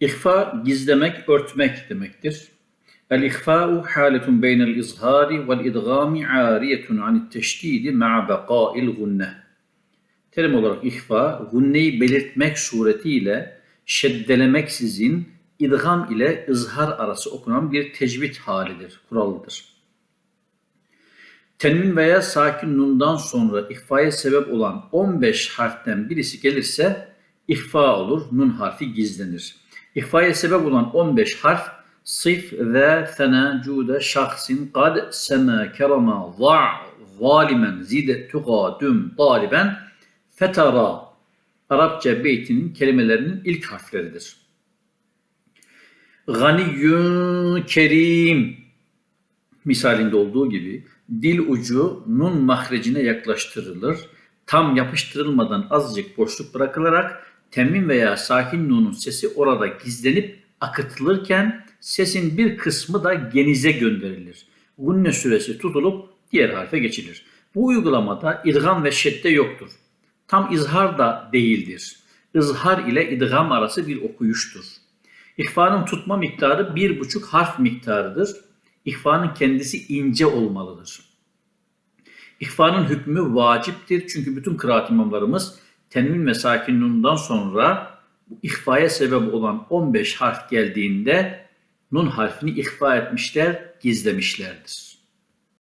İhfa gizlemek, örtmek demektir. El-ihfa'u haletun beynel izhari vel idgami ariyetun anit teşdidi ma'a bekâil gunneh. Terim olarak ihfa, gunneyi belirtmek suretiyle şeddelemeksizin idgam ile ızhar arası okunan bir tecvid halidir, kuralıdır. Tenvin veya sakin nundan sonra ihfaya sebep olan 15 harften birisi gelirse ihfa olur, nun harfi gizlenir. İhfaya sebep olan 15 harf sıf ve fena cude şahsin kad sema kerama za zalimen zide tugadüm taliben fetara Arapça beytinin kelimelerinin ilk harfleridir. Ganiyyün kerim misalinde olduğu gibi dil ucu nun mahrecine yaklaştırılır. Tam yapıştırılmadan azıcık boşluk bırakılarak temin veya sakin nunun sesi orada gizlenip akıtılırken sesin bir kısmı da genize gönderilir. Gunne süresi tutulup diğer harfe geçilir. Bu uygulamada idgam ve şedde yoktur. Tam izhar da değildir. İzhar ile idgam arası bir okuyuştur. İhfanın tutma miktarı bir buçuk harf miktarıdır. İhfanın kendisi ince olmalıdır. İhfanın hükmü vaciptir çünkü bütün kıraat imamlarımız tenvin ve sakin nundan sonra bu ihfaya sebep olan 15 harf geldiğinde nun harfini ihfa etmişler, gizlemişlerdir.